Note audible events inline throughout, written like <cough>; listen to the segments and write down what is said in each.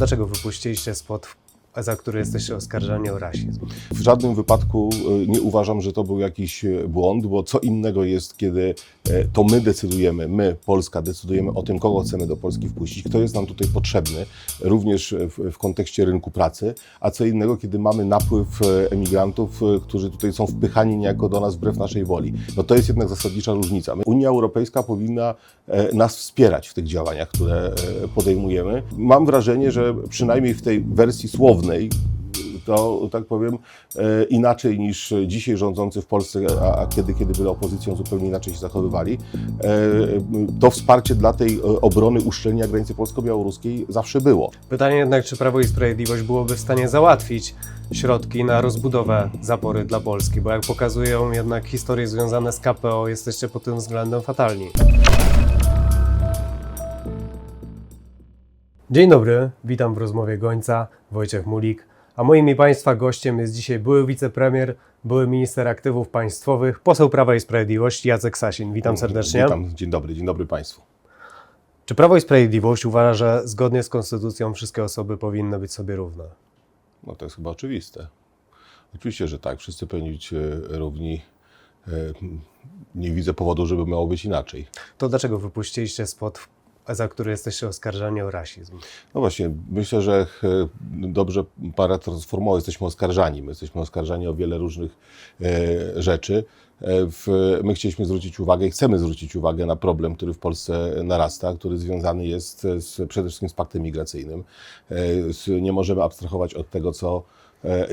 dlaczego wypuściliście spot, za który jesteście oskarżani o rasizm? W żadnym wypadku e, nie uważam, że to był jakiś e, błąd, bo co innego jest, kiedy to my decydujemy, my, Polska, decydujemy o tym, kogo chcemy do Polski wpuścić, kto jest nam tutaj potrzebny, również w, w kontekście rynku pracy, a co innego, kiedy mamy napływ e, emigrantów, e, którzy tutaj są wpychani niejako do nas wbrew naszej woli. No to jest jednak zasadnicza różnica. Unia Europejska powinna e, nas wspierać w tych działaniach, które e, podejmujemy. Mam wrażenie, że przynajmniej w tej wersji słownej, to tak powiem e, inaczej niż dzisiaj rządzący w Polsce, a, kiedy, kiedy byli opozycją, zupełnie inaczej się zachowywali. E, To wsparcie dla tej e, obrony uszczelnienia granicy polsko-białoruskiej zawsze było. Pytanie jednak, czy Prawo i Sprawiedliwość byłoby w stanie załatwić środki na rozbudowę zapory dla Polski, bo jak pokazują jednak historie związane z KPO, jesteście pod tym względem fatalni. Dzień dobry, witam w rozmowie Gońca, Wojciech Mulik, a moim i Państwa gościem jest dzisiaj były wicepremier, były minister aktywów państwowych, poseł Prawa i Sprawiedliwości Jacek Sasin. Witam serdecznie. Witam, dzień dobry, dzień dobry Państwu. Czy Prawo i Sprawiedliwość uważa, że zgodnie z konstytucją wszystkie osoby powinny być sobie równe? No to jest chyba oczywiste. Oczywiście, że tak, wszyscy powinni być e, równi. E, Nie widzę powodu, żeby miało być inaczej. To dlaczego wypuściliście spot, za który jesteście oskarżani o rasizm? No właśnie, myślę, że dobrze para transformował, jesteśmy oskarżani. My jesteśmy oskarżani o wiele różnych e, rzeczy. E, my chcieliśmy zwrócić uwagę i chcemy zwrócić uwagę na problem, który w Polsce narasta, który związany jest z, przede wszystkim z paktem migracyjnym. E, nie możemy abstrahować od tego, co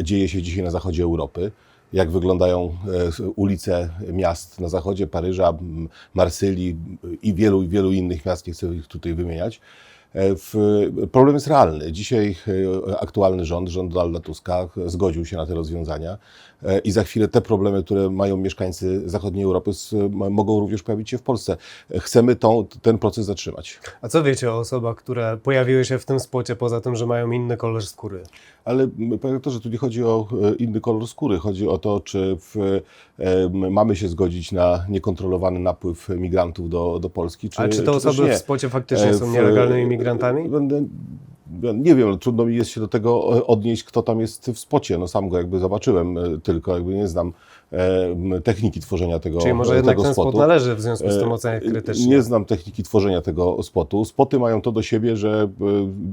dzieje się dzisiaj na zachodzie Europy jak wyglądają e, ulice miast na zachodzie, Paryża, Marsylii i wielu, wielu innych miast, nie chcę ich tutaj wymieniać. E, W, problem jest realny. Dzisiaj e, aktualny rząd, rząd Donalda Tuska, zgodził się na te rozwiązania e, i za chwilę te problemy, które mają mieszkańcy zachodniej Europy, mogą również pojawić się w Polsce. Chcemy tą, ten proces zatrzymać. A co wiecie o osobach, które pojawiły się w tym spocie, poza tym, że mają inny kolor skóry? Ale panie doktorze, tu nie chodzi o inny kolor skóry. Chodzi o to, czy w, mamy się zgodzić na niekontrolowany napływ migrantów do, do Polski, czy Ale czy te też osoby w spocie faktycznie są nielegalnymi migrantami? Będę, nie wiem, trudno mi jest się do tego e, odnieść, kto tam jest w spocie. No sam go jakby zobaczyłem, e, tylko jakby nie znam e, techniki tworzenia tego Czyli może jednak ten spot należy w związku z tym oceniać krytycznie? Nie znam techniki tworzenia tego spotu. Spoty mają to do siebie, że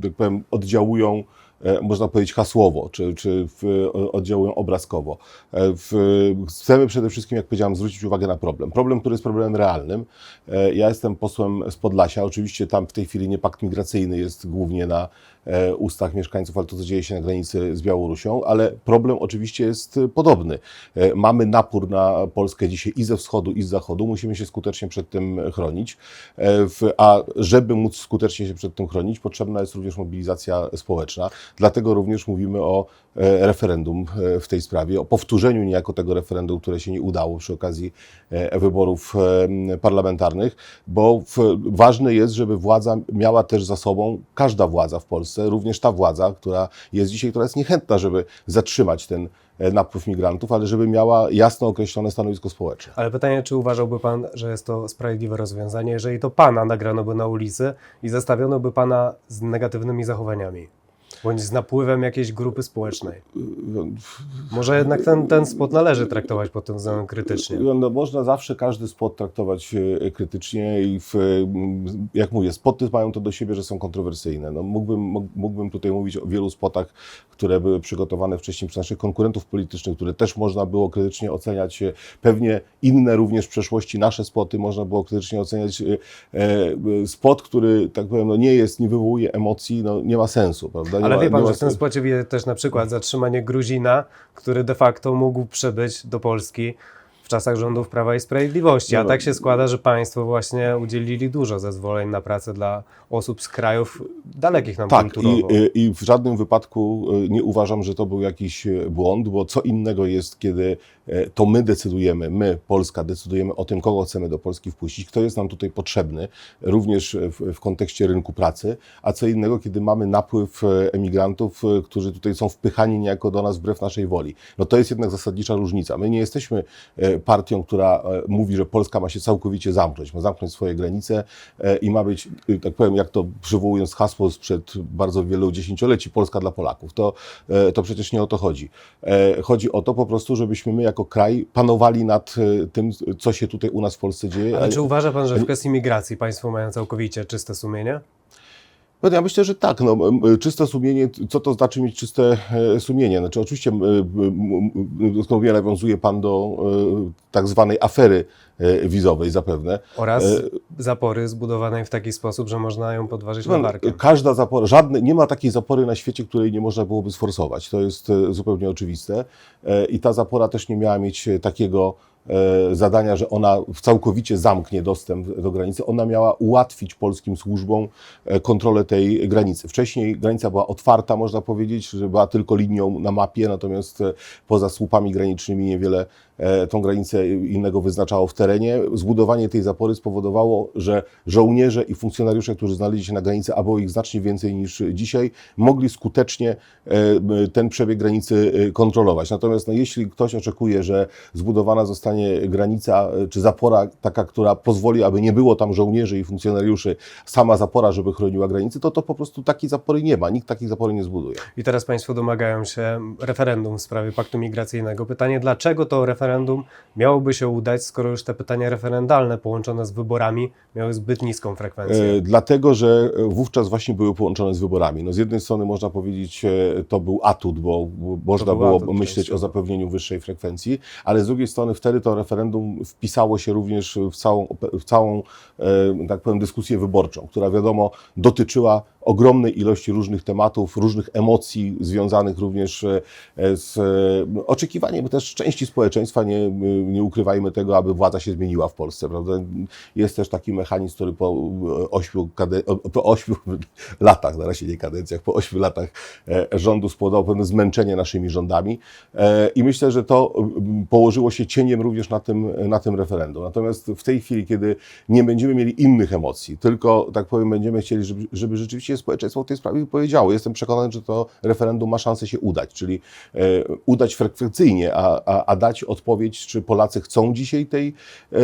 tak powiem, oddziałują, można powiedzieć, hasłowo, czy, czy oddziałują obrazkowo. E, W, chcemy przede wszystkim, jak powiedziałem, zwrócić uwagę na problem. Problem, który jest problemem realnym. E, Ja jestem posłem z Podlasia. Oczywiście tam w tej chwili nie pakt migracyjny jest głównie na e, ustach mieszkańców, ale to, co dzieje się na granicy z Białorusią, ale problem oczywiście jest e, podobny. E, Mamy napór na Polskę dzisiaj i ze wschodu, i z zachodu. Musimy się skutecznie przed tym chronić. E, A żeby móc skutecznie się przed tym chronić, potrzebna jest również mobilizacja społeczna. Dlatego również mówimy o e, referendum e, w tej sprawie, o powtórzeniu niejako tego referendum, które się nie udało przy okazji e, wyborów parlamentarnych, bo ważne jest, żeby władza miała też za sobą, każda władza w Polsce, również ta władza, która jest dzisiaj, która jest niechętna, żeby zatrzymać ten napływ migrantów, ale żeby miała jasno określone stanowisko społeczne. Ale pytanie, czy uważałby Pan, że jest to sprawiedliwe rozwiązanie, jeżeli to Pana nagrano by na ulicy i zestawiono by Pana z negatywnymi zachowaniami? Bądź z napływem jakiejś grupy społecznej. Może jednak ten, ten spot należy traktować pod tym względem krytycznie. No, można zawsze każdy spot traktować e, krytycznie i w, m, jak mówię, spoty mają to do siebie, że są kontrowersyjne. No, mógłbym, mógł- mógłbym tutaj mówić o wielu spotach, które były przygotowane wcześniej przez naszych konkurentów politycznych, które też można było krytycznie oceniać. E, Pewnie inne również w przeszłości nasze spoty można było krytycznie oceniać. E, e, Spot, który, tak powiem, no, nie jest, nie wywołuje emocji, no, nie ma sensu, prawda? Nie Ale wie Pan, że w tym spocie widać też na przykład zatrzymanie Gruzina, który de facto mógł przybyć do Polski w czasach rządów Prawa i Sprawiedliwości. A No. tak się składa, że państwo właśnie udzielili dużo zezwoleń na pracę dla osób z krajów dalekich nam Tak, i, kulturowo. i w żadnym wypadku y, nie uważam, że to był jakiś y, błąd, bo co innego jest, kiedy e, to my decydujemy, my, Polska, decydujemy o tym, kogo chcemy do Polski wpuścić, kto jest nam tutaj potrzebny, również w, w kontekście rynku pracy, a co innego, kiedy mamy napływ e, emigrantów, e, którzy tutaj są wpychani niejako do nas wbrew naszej woli. No to jest jednak zasadnicza różnica. My nie jesteśmy e, e, partią, która e, mówi, że Polska ma się całkowicie zamknąć, ma zamknąć swoje granice e, i ma być, e, tak powiem, jak to przywołując hasło sprzed bardzo wielu dziesięcioleci, Polska dla Polaków. To, to przecież nie o to chodzi. Chodzi o to po prostu, żebyśmy my jako kraj panowali nad tym, co się tutaj u nas w Polsce dzieje. Ale czy uważa pan, że w kwestii migracji państwo mają całkowicie czyste sumienie? No, ja myślę, że tak. No, czyste sumienie, co to znaczy mieć czyste e, sumienie? Znaczy, oczywiście, doskonale nawiązuje Pan do e, tak zwanej afery e, wizowej zapewne. Oraz zapory zbudowanej w taki sposób, że można ją podważyć No, latarkiem. Każda zapora, żadne, nie ma takiej zapory na świecie, której nie można byłoby sforsować. To jest zupełnie oczywiste. I ta zapora też nie miała mieć takiego zadania, że ona całkowicie zamknie dostęp do granicy. Ona miała ułatwić polskim służbom e, kontrolę tej granicy. Wcześniej granica była otwarta, można powiedzieć, że była tylko linią na mapie, natomiast e, poza słupami granicznymi niewiele e, tą granicę innego wyznaczało w terenie. Zbudowanie tej zapory spowodowało, że żołnierze i funkcjonariusze, którzy znaleźli się na granicy, a było ich znacznie więcej niż dzisiaj, mogli skutecznie e, ten przebieg granicy e, kontrolować. Natomiast no, jeśli ktoś oczekuje, że zbudowana zostanie granica e, czy zapora taka, która pozwoli, aby nie było tam żołnierzy i funkcjonariuszy, sama zapora, żeby chroniła granicy, to to po prostu takiej zapory nie ma. Nikt takiej zapory nie zbuduje. I teraz Państwo domagają się referendum w sprawie paktu migracyjnego. Pytanie, dlaczego to referendum miałoby się udać, skoro już te pytania referendalne połączone z wyborami miały zbyt niską frekwencję? E, Dlatego, że wówczas właśnie były połączone z wyborami. No z jednej strony można powiedzieć, e, to był atut, bo bo można był było atut, myśleć częściowo. o zapewnieniu wyższej frekwencji, ale z drugiej strony wtedy to referendum wpisało się również w całą, w całą e, tak powiem, dyskusję wyborczą, która wiadomo dotyczyła ogromnej ilości różnych tematów, różnych emocji związanych również e, z e, oczekiwaniem też części społeczeństwa, nie, nie ukrywajmy tego, aby władza się zmieniła w Polsce, prawda? Jest też taki mechanizm, który po ośmiu, po ośmiu <laughs> latach, na razie nie kadencjach, po ośmiu latach e, rządu spowodował pewne zmęczenie naszymi rządami E, i myślę, że to położyło się cieniem również na tym, na tym referendum. Natomiast w tej chwili, kiedy nie będziemy mieli innych emocji, tylko, tak powiem, będziemy chcieli, żeby, żeby rzeczywiście społeczeństwo w tej sprawie powiedziało. Jestem przekonany, że to referendum ma szansę się udać, czyli e, udać frekwencyjnie, a, a, a dać odpowiedź, czy Polacy chcą dzisiaj tej e,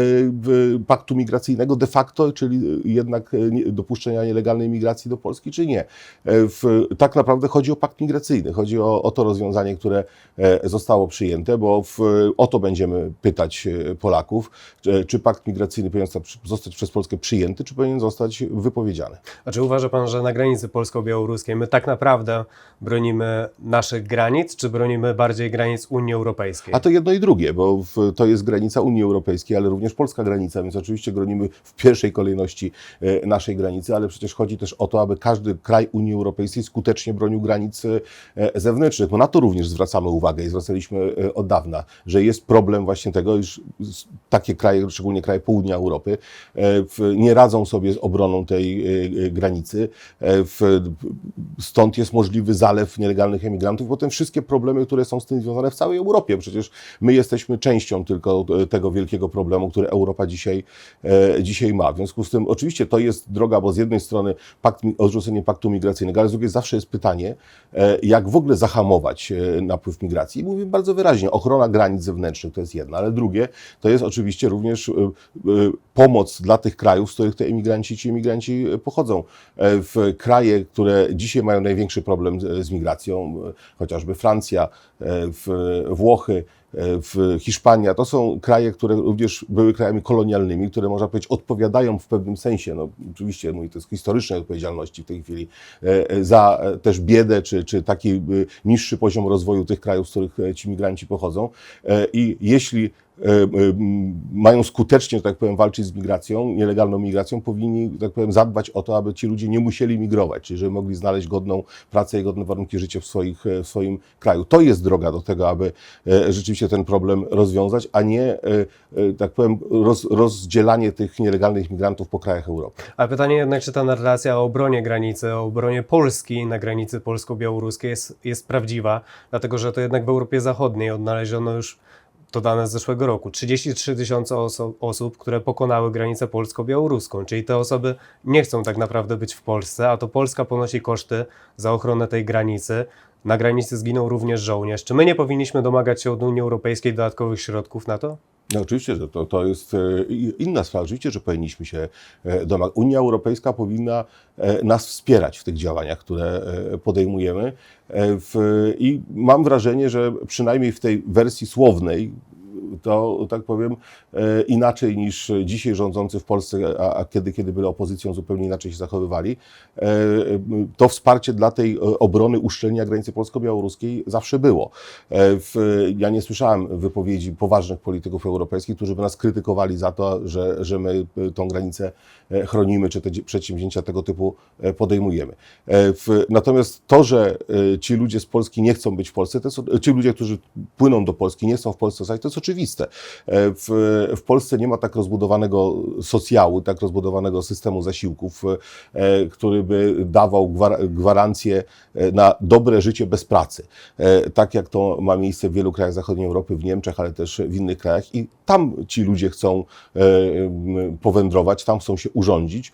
paktu migracyjnego de facto, czyli jednak e, dopuszczenia nielegalnej migracji do Polski, czy nie. E, W, tak naprawdę chodzi o pakt migracyjny, chodzi o, o to rozwiązanie, które e, zostało przyjęte, bo w, o to będziemy pytać e, Polaków, czy, czy pakt migracyjny powinien zostać- przez Polskę przyjęty, czy powinien zostać wypowiedziany. A czy uważa Pan, że na granicy polsko-białoruskiej my tak naprawdę bronimy naszych granic, czy bronimy bardziej granic Unii Europejskiej? A to jedno i drugie, bo w, to jest granica Unii Europejskiej, ale również polska granica, więc oczywiście bronimy w pierwszej kolejności e, naszej granicy, ale przecież chodzi też o to, aby każdy kraj Unii Europejskiej skutecznie bronił granic e, zewnętrznych, bo na to również zwracamy uwagę i zwracaliśmy e, od dawna, że jest problem właśnie tego, iż takie kraje, szczególnie kraje południa Europy, e, nie radzą sobie z obroną tej e, e, granicy. Stąd jest możliwy zalew nielegalnych emigrantów, bo te wszystkie problemy, które są z tym związane w całej Europie. Przecież my jesteśmy częścią tylko tego wielkiego problemu, który Europa dzisiaj, dzisiaj ma. W związku z tym oczywiście to jest droga, bo z jednej strony pakt, odrzucenie paktu migracyjnego, ale z drugiej zawsze jest pytanie, jak w ogóle zahamować napływ migracji. I mówię bardzo wyraźnie, ochrona granic zewnętrznych to jest jedno, ale drugie to jest oczywiście również e, e, pomoc dla tych krajów, z których te emigranci, ci emigranci e, pochodzą. W kraje, które dzisiaj mają największy problem z, migracją, chociażby Francja, Włochy, w Hiszpania, to są kraje, które również były krajami kolonialnymi, które można powiedzieć odpowiadają w pewnym sensie, no oczywiście mówię to jest historycznej odpowiedzialności w tej chwili, za też biedę, czy, czy taki niższy poziom rozwoju tych krajów, z których ci migranci pochodzą. I jeśli mają skutecznie, że tak powiem, walczyć z migracją, nielegalną migracją, powinni, że tak powiem, zadbać o to, aby ci ludzie nie musieli migrować, czyli żeby mogli znaleźć godną pracę i godne warunki życia w, swoich, e, w swoim kraju. To jest droga do tego, aby e, rzeczywiście ten problem rozwiązać, a nie, e, e, tak powiem, roz, rozdzielanie tych nielegalnych migrantów po krajach Europy. Ale pytanie jednak, czy ta narracja o obronie granicy, o obronie Polski na granicy polsko-białoruskiej jest, jest prawdziwa, dlatego że to jednak w Europie Zachodniej odnaleziono już to dane z zeszłego roku. 33 tysiące oso- osób, które pokonały granicę polsko-białoruską, czyli te osoby nie chcą tak naprawdę być w Polsce, a to Polska ponosi koszty za ochronę tej granicy. Na granicy zginął również żołnierz. Czy my nie powinniśmy domagać się od Unii Europejskiej dodatkowych środków na to? No oczywiście, że to, to jest e, inna sprawa. Oczywiście, że powinniśmy się e, domagać. Unia Europejska powinna e, nas wspierać w tych działaniach, które podejmujemy. I mam wrażenie, że przynajmniej w tej wersji słownej, to tak powiem, e, inaczej niż dzisiaj rządzący w Polsce, a, a kiedy, kiedy byli opozycją, zupełnie inaczej się zachowywali. E, To wsparcie dla tej e, obrony uszczelnienia granicy polsko-białoruskiej zawsze było. E, W, ja nie słyszałem wypowiedzi poważnych polityków europejskich, którzy by nas krytykowali za to, że, że my e, tą granicę e, chronimy, czy te przedsięwzięcia tego typu e, podejmujemy. E, W, natomiast to, że e, ci ludzie z Polski nie chcą być w Polsce, to jest, ci ludzie, którzy płyną do Polski, nie chcą w Polsce zostać, to jest oczywiste. E, W, w Polsce nie ma tak rozbudowanego socjału, tak rozbudowanego systemu zasiłków, e, który by dawał gwar- gwarancję e, na dobre życie bez pracy. Tak jak to ma miejsce w wielu krajach zachodniej Europy, w Niemczech, ale też w innych krajach. I tam ci ludzie chcą powędrować, tam chcą się urządzić.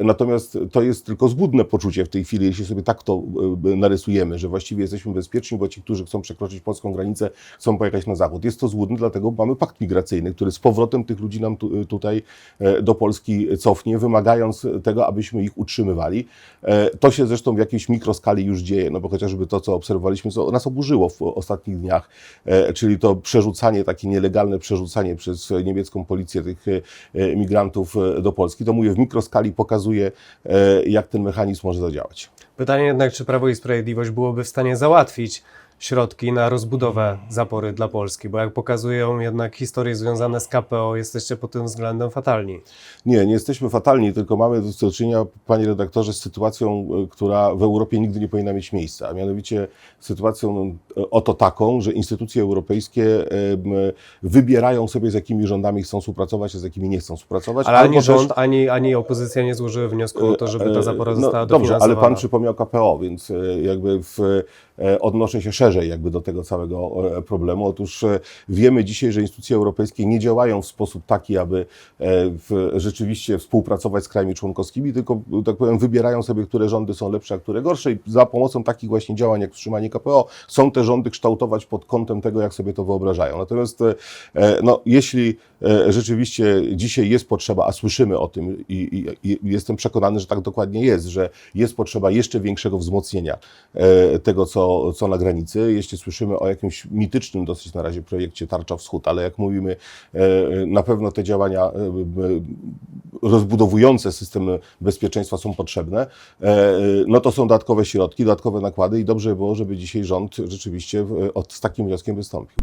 Natomiast to jest tylko zbudne poczucie w tej chwili, jeśli sobie tak to narysujemy, że właściwie jesteśmy bezpieczni, bo ci, którzy chcą przekroczyć polską granicę, chcą pojechać na zachód. Jest to złudne, dlatego mamy pakt migracyjny, który z powrotem tych ludzi nam tu, tutaj e, do Polski cofnie, wymagając tego, abyśmy ich utrzymywali. E, To się zresztą w jakiejś mikroskali już dzieje, no bo chociażby to, co obserwowaliśmy, co nas oburzyło w ostatnich dniach, e, czyli to przerzucanie, takie nielegalne przerzucanie przez niemiecką policję tych migrantów do Polski, to mówię, w mikroskali pokazuje, jak ten mechanizm może zadziałać. Pytanie jednak, czy Prawo i Sprawiedliwość byłoby w stanie załatwić środki na rozbudowę zapory dla Polski, bo jak pokazują jednak historie związane z KPO, jesteście pod tym względem fatalni. Nie, nie jesteśmy fatalni, tylko mamy do czynienia, panie redaktorze, z sytuacją, e, która w Europie nigdy nie powinna mieć miejsca, a mianowicie sytuacją e, oto taką, że instytucje europejskie e, wybierają sobie, z jakimi rządami chcą współpracować, a z jakimi nie chcą współpracować. Ale ani też- rząd, ani, ani opozycja nie złożyły wniosku o to, żeby ta zapora została no, Dobrze, ale pan przypomniał KPO, więc jakby w, odnoszę się szerzej jakby do tego całego e, problemu. Otóż e, wiemy dzisiaj, że instytucje europejskie nie działają w sposób taki, aby e, rzeczywiście współpracować z krajami członkowskimi, tylko tak powiem, wybierają sobie, które rządy są lepsze, a które gorsze i za pomocą takich właśnie działań jak wstrzymanie KPO chcą te rządy kształtować pod kątem tego, jak sobie to wyobrażają. Natomiast no, jeśli rzeczywiście dzisiaj jest potrzeba, a słyszymy o tym i, i, jestem przekonany, że tak dokładnie jest, że jest potrzeba jeszcze większego wzmocnienia tego, co, co na granicy. Jeśli słyszymy o jakimś mitycznym dosyć na razie projekcie Tarcza Wschód, ale jak mówimy, e, na pewno te działania e, e, rozbudowujące system bezpieczeństwa są potrzebne, no to są dodatkowe środki, dodatkowe nakłady i dobrze by było, żeby dzisiaj rząd rzeczywiście od, z takim wnioskiem wystąpił.